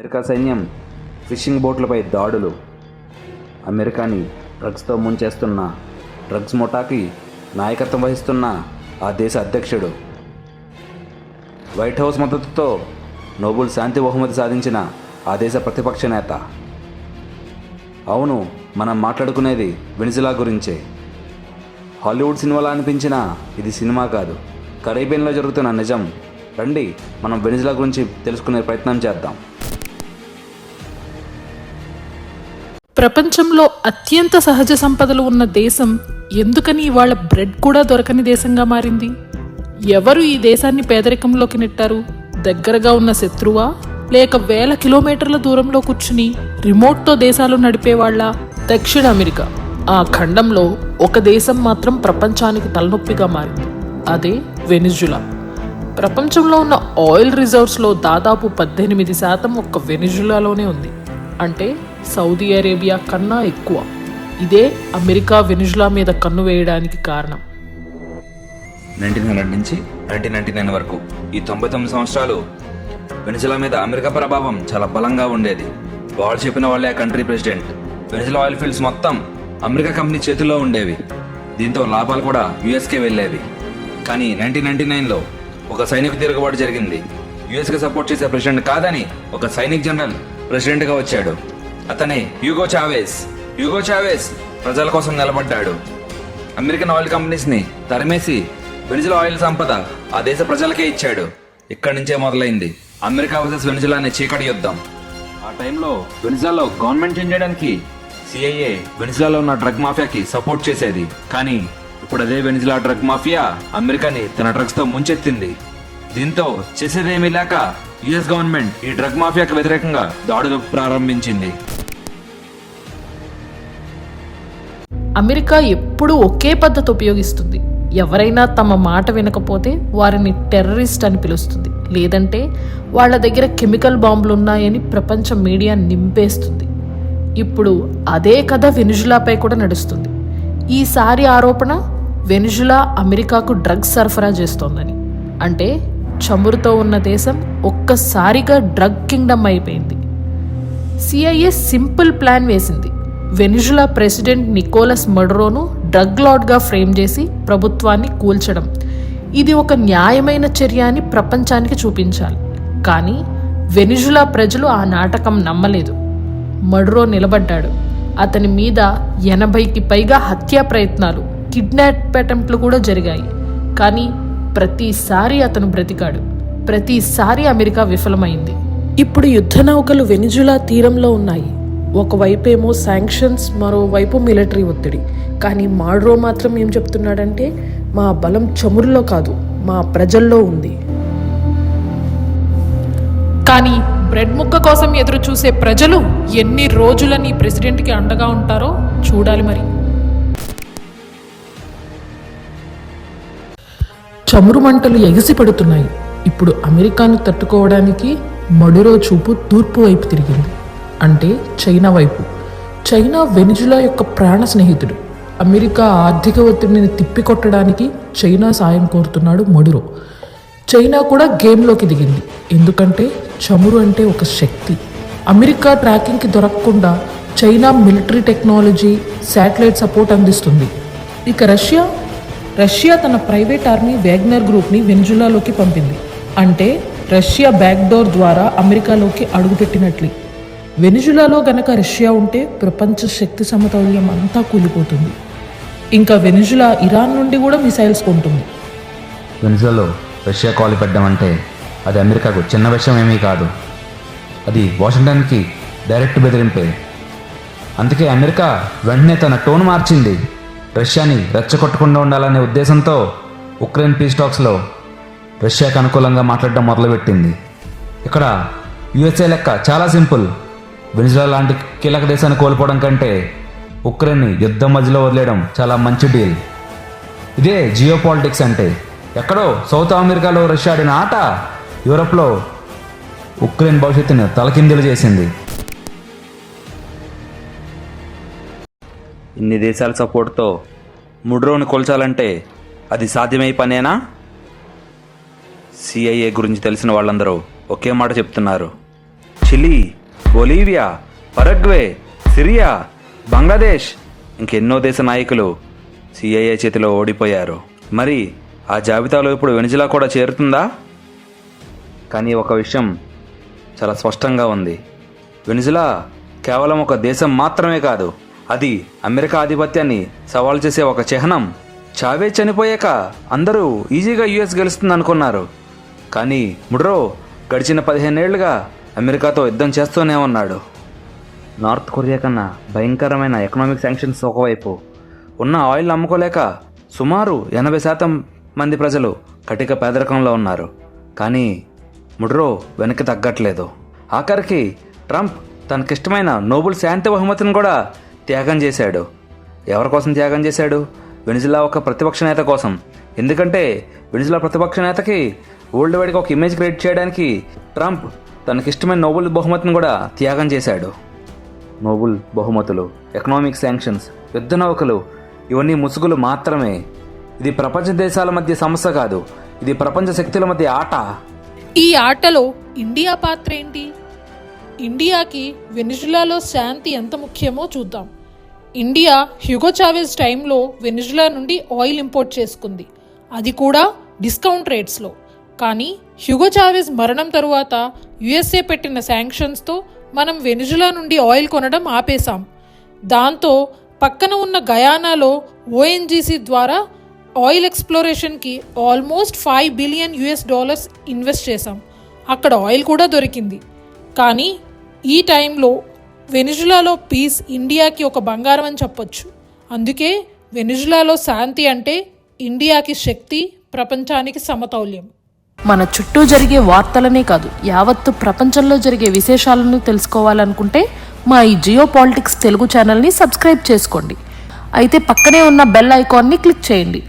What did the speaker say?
America సైన్యం fishing బోట్లపై దాడులు. అమెరికాని డ్రగ్స్తో ముంచేస్తున్న drugs ముఠాకి నాయకత్వం వహిస్తున్న ఆ దేశ అధ్యక్షుడు. వైట్ హౌస్ మద్దతుతో నోబుల్ శాంతి బహుమతి సాధించిన ఆ దేశ ప్రతిపక్ష నేత. అవును మనం మాట్లాడుకునేది వెనిజులా గురించే. హాలీవుడ్ సినిమాలా అనిపించిన ఇది సినిమా కాదు. కరేబియన్లో జరుగుతున్న నిజం. రండి మనం వెనిజులా గురించి తెలుసుకునే ప్రయత్నం చేద్దాం. ప్రపంచంలో అత్యంత సహజ సంపదలు ఉన్న దేశం ఎందుకని ఇవాళ బ్రెడ్ కూడా దొరకని దేశంగా మారింది? ఎవరు ఈ దేశాన్ని పేదరికంలోకి నెట్టారు? దగ్గరగా ఉన్న శత్రువా? లేక వేల కిలోమీటర్ల దూరంలో కూర్చుని రిమోట్తో దేశాలు నడిపేవాళ్ళ దక్షిణ అమెరికా? ఆ ఖండంలో ఒక దేశం మాత్రం ప్రపంచానికి తలనొప్పిగా మారింది. అదే వెనిజులా. ప్రపంచంలో ఉన్న ఆయిల్ రిజర్వ్స్లో దాదాపు పద్దెనిమిది శాతం ఒక్క వెనిజులాలోనే ఉంది. అంటే సౌదీ అరేబియా కన్నా ఎక్కువ. ఇదే అమెరికా వెనుజులా మీద కన్ను వేయడానికి కారణం. నైన్టీన్ హండ్రెడ్ నుంచి నైన్టీన్ నైన్టీ నైన్ వరకు ఈ తొంభై తొమ్మిది సంవత్సరాలు వెనుజులా మీద అమెరికా ప్రభావం చాలా బలంగా ఉండేది. వాళ్ళు చెప్పిన వాళ్ళే ఆ country president. Venezuela oil fields మొత్తం అమెరికా కంపెనీ చేతుల్లో ఉండేవి. దీంతో లాభాలు కూడా యుఎస్కే వెళ్ళేవి. కానీ నైన్టీన్ నైన్టీ నైన్లో ఒక సైనిక తిరుగుబాటు జరిగింది. యుఎస్కి సపోర్ట్ చేసే ప్రెసిడెంట్ కాదని ఒక సైనిక్ జనరల్ ప్రెసిడెంట్గా వచ్చాడు. అతనే యూగో చావేస్. యూగో చావేస్ ప్రజల కోసం నిలబడ్డాడు. అమెరికన్ ఆయిల్ కంపెనీస్ని తరిమేసి వెనిజులా ఆయిల్ సంపద ఆ దేశ ప్రజలకే ఇచ్చాడు. ఇక్కడి నుంచే మొదలైంది. అమెరికా వర్సెస్ వెనిజులా అనే చీకటి యుద్ధం. ఆ టైంలో వెనిజులాలో గవర్నమెంట్ చేంజ్ చేయడానికి సిఐఏ వెనిజులాలో ఉన్న డ్రగ్ మాఫియాకి సపోర్ట్ చేసేది. కానీ ఇప్పుడు అదే వెనిజులా డ్రగ్ మాఫియా అమెరికాని తన డ్రగ్స్తో ముంచెత్తింది. దీంతో చేసేదేమీ లేక యుఎస్ గవర్నమెంట్ ఈ డ్రగ్ మాఫియాకి వ్యతిరేకంగా దాడులు ప్రారంభించింది. అమెరికా ఎప్పుడూ ఒకే పద్ధతి ఉపయోగిస్తుంది. ఎవరైనా తమ మాట వినకపోతే వారిని టెర్రరిస్ట్ అని పిలుస్తుంది. లేదంటే వాళ్ళ దగ్గర కెమికల్ బాంబులు ఉన్నాయని ప్రపంచ మీడియా నింపేస్తుంది. ఇప్పుడు అదే కథ వెనుజులాపై కూడా నడుస్తుంది. ఈసారి ఆరోపణ వెనుజులా అమెరికాకు డ్రగ్స్ సరఫరా చేస్తోందని. అంటే చమురుతో ఉన్న దేశం ఒక్కసారిగా డ్రగ్ కింగ్డమ్ అయిపోయింది. సిఐఏ సింపుల్ ప్లాన్ వేసింది. వెనిజులా ప్రెసిడెంట్ నికోలస్ మడ్రోను డ్రగ్ లార్డ్గా ఫ్రేమ్ చేసి ప్రభుత్వాన్ని కూల్చడం. ఇది ఒక న్యాయమైన చర్య అని ప్రపంచానికి చూపించాలి. కానీ వెనిజులా ప్రజలు ఆ నాటకం నమ్మలేదు. మడ్రో నిలబడ్డాడు. అతని మీద ఎనభైకి పైగా హత్యా ప్రయత్నాలు కిడ్నాప్ అటెంప్ట్లు కూడా జరిగాయి. కానీ ప్రతిసారి అతను బ్రతికాడు. ప్రతిసారి అమెరికా విఫలమైంది. ఇప్పుడు యుద్ధ నౌకలు వెనిజులా తీరంలో ఉన్నాయి. ఒకవైపేమో శాంక్షన్స్ మరోవైపు మిలిటరీ ఒత్తిడి. కానీ మాడ్రో మాత్రం ఏం చెప్తున్నాడంటే మా బలం చమురులో కాదు మా ప్రజల్లో ఉంది. కానీ బ్రెడ్ ముక్క కోసం ఎదురు చూసే ప్రజలు ఎన్ని రోజులని ప్రెసిడెంట్కి అండగా ఉంటారో చూడాలి మరి. చమురు మంటలు ఎగిసి పడుతున్నాయి. ఇప్పుడు అమెరికాను తట్టుకోవడానికి మడురో చూపు తూర్పు వైపు తిరిగింది. అంటే చైనా వైపు. చైనా వెనిజులా యొక్క ప్రాణ స్నేహితుడు. అమెరికా ఆర్థిక ఒత్తిడిని తిప్పికొట్టడానికి చైనా సాయం కోరుతున్నాడు మడురో. చైనా కూడా గేమ్లోకి దిగింది. ఎందుకంటే చమురు అంటే ఒక శక్తి. అమెరికా ట్రాకింగ్కి దొరకకుండా China military technology satellite support అందిస్తుంది. ఇక రష్యా? రష్యా తన ప్రైవేట్ ఆర్మీ వ్యాగ్నర్ గ్రూప్ని వెనిజులాలోకి పంపింది. అంటే రష్యా బ్యాక్డోర్ ద్వారా అమెరికాలోకి అడుగుపెట్టినట్లే. వెనిజులాలో గనక రష్యా ఉంటే ప్రపంచ శక్తి సమతౌల్యం అంతా కూలిపోతుంది. ఇంకా వెనిజులా ఇరాన్ నుండి కూడా మిసైల్స్ కొంటుంది. వెనిజులాలో రష్యా కాలు పెట్టడం అంటే అది అమెరికాకు చిన్న విషయం ఏమీ కాదు. అది వాషింగ్టన్కి డైరెక్ట్ బెదిరింపే. అందుకే అమెరికా వెంటనే తన టోన్ మార్చింది. రష్యాని రెచ్చగొట్టకుండా ఉండాలనే ఉద్దేశంతో ఉక్రెయిన్ పీస్ టాక్స్లో రష్యాకు అనుకూలంగా మాట్లాడడం మొదలుపెట్టింది. ఇక్కడ యుఎస్ఏ లెక్క చాలా సింపుల్. వెనిజులా లాంటి కీలక దేశాన్ని కోల్పోవడం కంటే ఉక్రెయిన్ని యుద్ధం మధ్యలో వదిలేయడం చాలా మంచి డీల్ ఇదే జియో పాలిటిక్స్ అంటే. ఎక్కడో సౌత్ అమెరికాలో రష్యా ఆడిన ఆట యూరప్లో ఉక్రెయిన్ భవిష్యత్తును తలకిందులు చేసింది. ఇన్ని దేశాల సపోర్ట్తో ముడ్రోని కొల్చాలంటే అది సాధ్యమై పనేనా? సిఐఏ గురించి తెలిసిన వాళ్ళందరూ ఒకే మాట చెప్తున్నారు. Chile Bolivia Paraguay Syria Bangladesh ఇంకెన్నో దేశ నాయకులు సిఐఏ చేతిలో ఓడిపోయారు. మరి ఆ జాబితాలో ఇప్పుడు వెనిజిలా కూడా చేరుతుందా? కానీ ఒక విషయం చాలా స్పష్టంగా ఉంది. వెనిజులా కేవలం ఒక దేశం మాత్రమే కాదు అది అమెరికా ఆధిపత్యాన్ని సవాల్ చేసే ఒక చిహ్నం. చావే చనిపోయాక అందరూ ఈజీగా యుఎస్ గెలుస్తుంది అనుకున్నారు కానీ ముడ్రో గడిచిన పదిహేనేళ్ళుగా అమెరికాతో యుద్ధం చేస్తూనే ఉన్నాడు. నార్త్ కొరియా కన్నా భయంకరమైన ఎకనామిక్ శాంక్షన్స్ ఒకవైపు. ఉన్న ఆయిల్ అమ్ముకోలేక సుమారు ఎనభై శాతం మంది ప్రజలు కటిక పేదరికంలో ఉన్నారు. కానీ ముడ్రో వెనక్కి తగ్గట్లేదు. ఆఖరికి ట్రంప్ తనకిష్టమైన నోబుల్ శాంతి బహుమతిని కూడా త్యాగం చేశాడు. ఎవరి కోసం త్యాగం చేశాడు? వెనిజులా ఒక ప్రతిపక్ష నేత కోసం. ఎందుకంటే వెనిజులా ప్రతిపక్ష నేతకి వరల్డ్ వైడ్గా ఒక ఇమేజ్ క్రియేట్ చేయడానికి ట్రంప్ తనకిష్టమైన నోబుల్ బహుమతిని కూడా త్యాగం చేశాడు. నోబుల్ బహుమతులు ఎకనామిక్ శాంక్షన్స్ యుద్ధ నౌకలు ఇవన్నీ ముసుగులు మాత్రమే. ఇది ప్రపంచ దేశాల మధ్య సమస్య కాదు ఇది ప్రపంచ శక్తుల మధ్య ఆట. ఈ ఆటలో ఇండియా పాత్ర ఏంటి? ఇండియాకి వెనిజులాలో శాంతి ఎంత ముఖ్యమో చూద్దాం. ఇండియా హ్యూగో చావెజ్ టైంలో వెనిజులా నుండి ఆయిల్ ఇంపోర్ట్ చేసుకుంది. అది కూడా డిస్కౌంట్ రేట్స్లో. కానీ హ్యుగో చావెజ్ మరణం తరువాత యుఎస్ఏ పెట్టిన శాంక్షన్స్తో మనం వెనిజులా నుండి ఆయిల్ కొనడం ఆపేశాం. దాంతో పక్కన ఉన్న గయానాలో ఓఎన్జీసీ ద్వారా oil ఎక్స్ప్లోరేషన్కి almost five billion US dollars invest చేశాం. అక్కడ ఆయిల్ కూడా దొరికింది. కానీ ఈ టైంలో వెనిజులాలో పీస్ ఇండియాకి ఒక బంగారం అని చెప్పొచ్చు. అందుకే వెనిజులాలో శాంతి అంటే ఇండియాకి శక్తి ప్రపంచానికి సమతౌల్యం. మన చుట్టూ జరిగే వార్తలనే కాదు యావత్తు ప్రపంచంలో జరిగే విశేషాలను తెలుసుకోవాలనుకుంటే మా ఈ జియో పాలిటిక్స్ తెలుగు ఛానల్ని సబ్స్క్రైబ్ చేసుకోండి. అయితే పక్కనే ఉన్న బెల్ ఐకాన్ని క్లిక్ చేయండి.